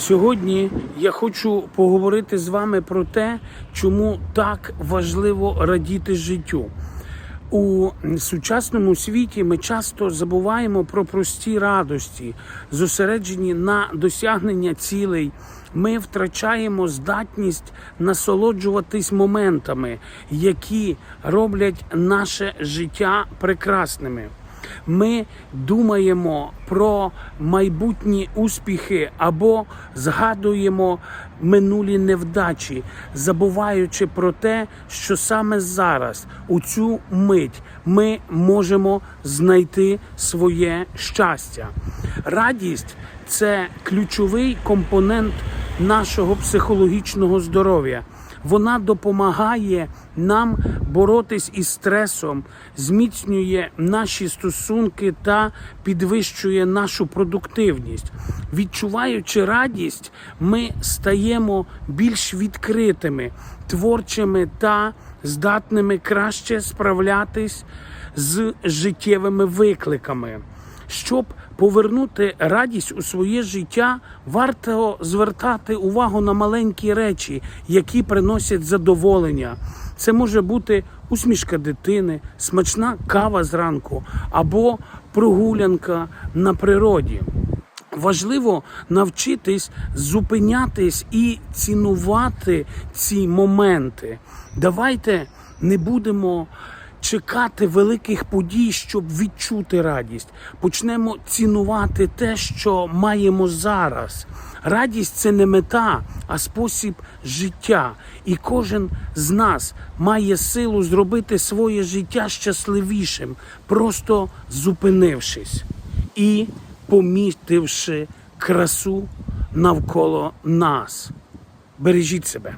Сьогодні я хочу поговорити з вами про те, чому так важливо радіти життю. У сучасному світі ми часто забуваємо про прості радості, зосереджені на досягнення цілей. Ми втрачаємо здатність насолоджуватись моментами, які роблять наше життя прекрасними. Ми думаємо про майбутні успіхи або згадуємо минулі невдачі, забуваючи про те, що саме зараз, у цю мить, ми можемо знайти своє щастя. Радість це ключовий компонент нашого психологічного здоров'я. Вона допомагає нам боротись із стресом, зміцнює наші стосунки та підвищує нашу продуктивність. Відчуваючи радість, ми стаємо більш відкритими, творчими та здатними краще справлятись з життєвими викликами. Щоб повернути радість у своє життя, варто звертати увагу на маленькі речі, які приносять задоволення. Це може бути усмішка дитини, смачна кава зранку або прогулянка на природі. Важливо навчитись зупинятись і цінувати ці моменти. Давайте не будемо чекати великих подій, щоб відчути радість. Почнемо цінувати те, що маємо зараз. Радість це не мета, а спосіб життя. І кожен з нас має силу зробити своє життя щасливішим, просто зупинившись і помітивши красу навколо нас. Бережіть себе.